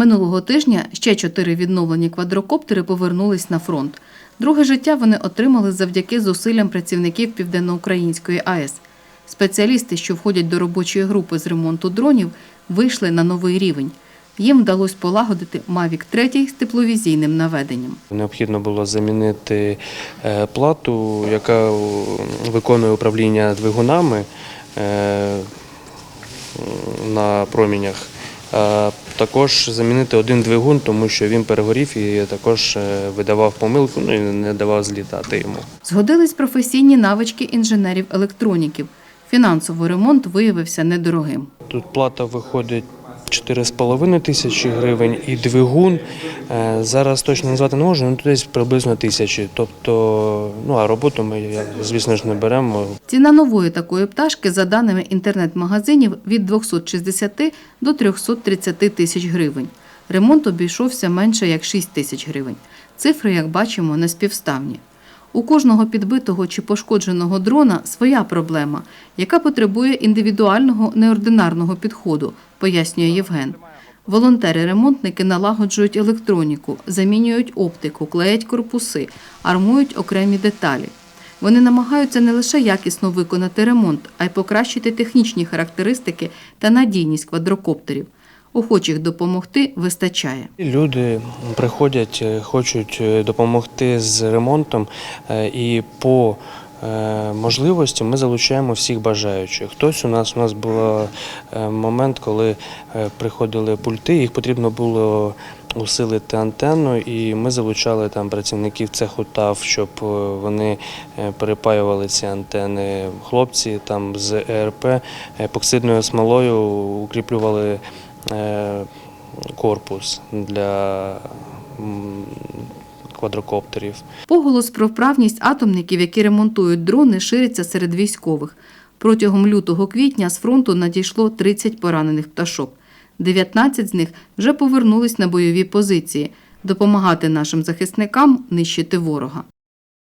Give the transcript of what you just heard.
Минулого тижня ще чотири відновлені квадрокоптери повернулись на фронт. Друге життя вони отримали завдяки зусиллям працівників Південноукраїнської АЕС. Спеціалісти, що входять до робочої групи з ремонту дронів, вийшли на новий рівень. Їм вдалося полагодити Mavic 3 з тепловізійним наведенням. Необхідно було замінити е, плату, яка виконує управління двигунами е, на промінях. Також замінити один двигун, тому що він перегорів і також е, видавав помилку, ну і не давав злітати йому. Згодились професійні навички інженерів-електроніків. Фінансовий ремонт виявився недорогим. Тут плата виходить 4,5 тисячі гривень і двигун. е, Зараз точно назвати не можу, ну десь приблизно тисячі. Тобто, ну а роботу ми, звісно ж, не беремо. Ціна нової такої пташки, за даними інтернет-магазинів, від 260 до 330 тисяч гривень. Ремонт обійшовся менше як 6 тисяч гривень. Цифри, як бачимо, не співставні. У кожного підбитого чи пошкодженого дрона своя проблема, яка потребує індивідуального неординарного підходу, пояснює Євген. Волонтери-ремонтники налагоджують електроніку, замінюють оптику, клеять корпуси, армують окремі деталі. Вони намагаються не лише якісно виконати ремонт, а й покращити технічні характеристики та надійність квадрокоптерів. Охочих допомогти вистачає. Люди приходять, е, хочуть е, допомогти з ремонтом, е, і по можливості ми залучаємо всіх бажаючих. Хтось у нас у нас був е, момент, коли е, приходили пульти, їх потрібно було усилити антенну, і ми залучали там працівників цеху ТАВ, щоб е, вони е, перепаювали ці антени. Хлопці там з ЕРП епоксидною смолою укріплювали е, корпус для квадрокоптерів. Поголос про вправність атомників, які ремонтують дрони, шириться серед військових. Протягом лютого квітня з фронту надійшло 30 поранених пташок. 19 з них вже повернулись на бойові позиції допомагати нашим захисникам нищити ворога.